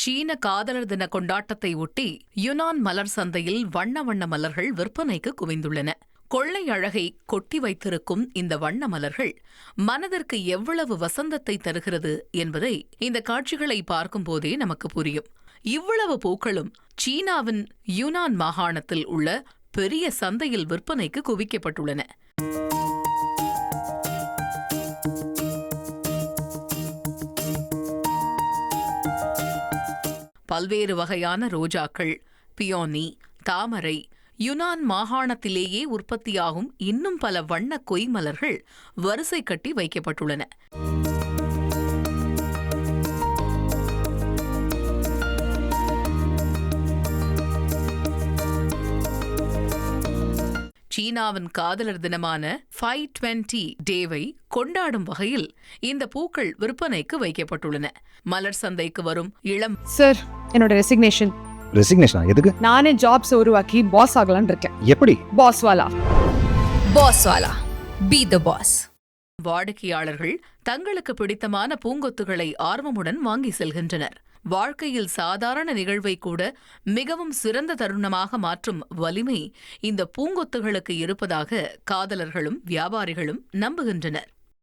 சீன காதலர் தின கொண்டாட்டத்தை ஒட்டி யுனான் மலர் சந்தையில் வண்ண வண்ண மலர்கள் விற்பனைக்கு குவிந்துள்ளன. கொள்ளை அழகை கொட்டி வைத்திருக்கும் இந்த வண்ண மலர்கள் மனதிற்கு எவ்வளவு வசந்தத்தை தருகிறது என்பதை இந்த காட்சிகளை பார்க்கும்போதே நமக்கு புரியும். இவ்வளவு பூக்களும் சீனாவின் யுனான் மாகாணத்தில் உள்ள பெரிய சந்தையில் விற்பனைக்கு குவிக்கப்பட்டுள்ளன. பல்வேறு வகையான ரோஜாக்கள் பியோனி தாமரை யுனான் மாகாணத்திலேயே உற்பத்தியாகும் இன்னும் பல வண்ண கொய்மலர்கள் வரிசை கட்டி வைக்கப்பட்டுள்ளன. சீனாவின் காதலர் தினமான ஃபைவ் டுவெண்ட்டி டேவை கொண்டாடும் வகையில் இந்த பூக்கள் விற்பனைக்கு வைக்கப்பட்டுள்ளன. மலர் சந்தைக்கு வரும் இளம் சார் என்னோட ரெசிக்னேஷன் ரெசிக்னேஷனா எதுக்கு? நானே ஜாப்ஸ் உருவாக்கி பாஸ் ஆகலாம்னு இருக்கேன். எப்படி? பாஸ் வாலா Boss Wala. Be the boss. வாடிக்கையாளர்கள் தங்களுக்கு பிடித்தமான பூங்கொத்துகளை ஆர்வமுடன் வாங்கி செல்கின்றனர். வாழ்க்கையில் சாதாரண நிகழ்வை கூட மிகவும் சிறந்த தருணமாக மாற்றும் வலிமை இந்த பூங்கொத்துகளுக்கு இருப்பதாக காதலர்களும் வியாபாரிகளும் நம்புகின்றனர்.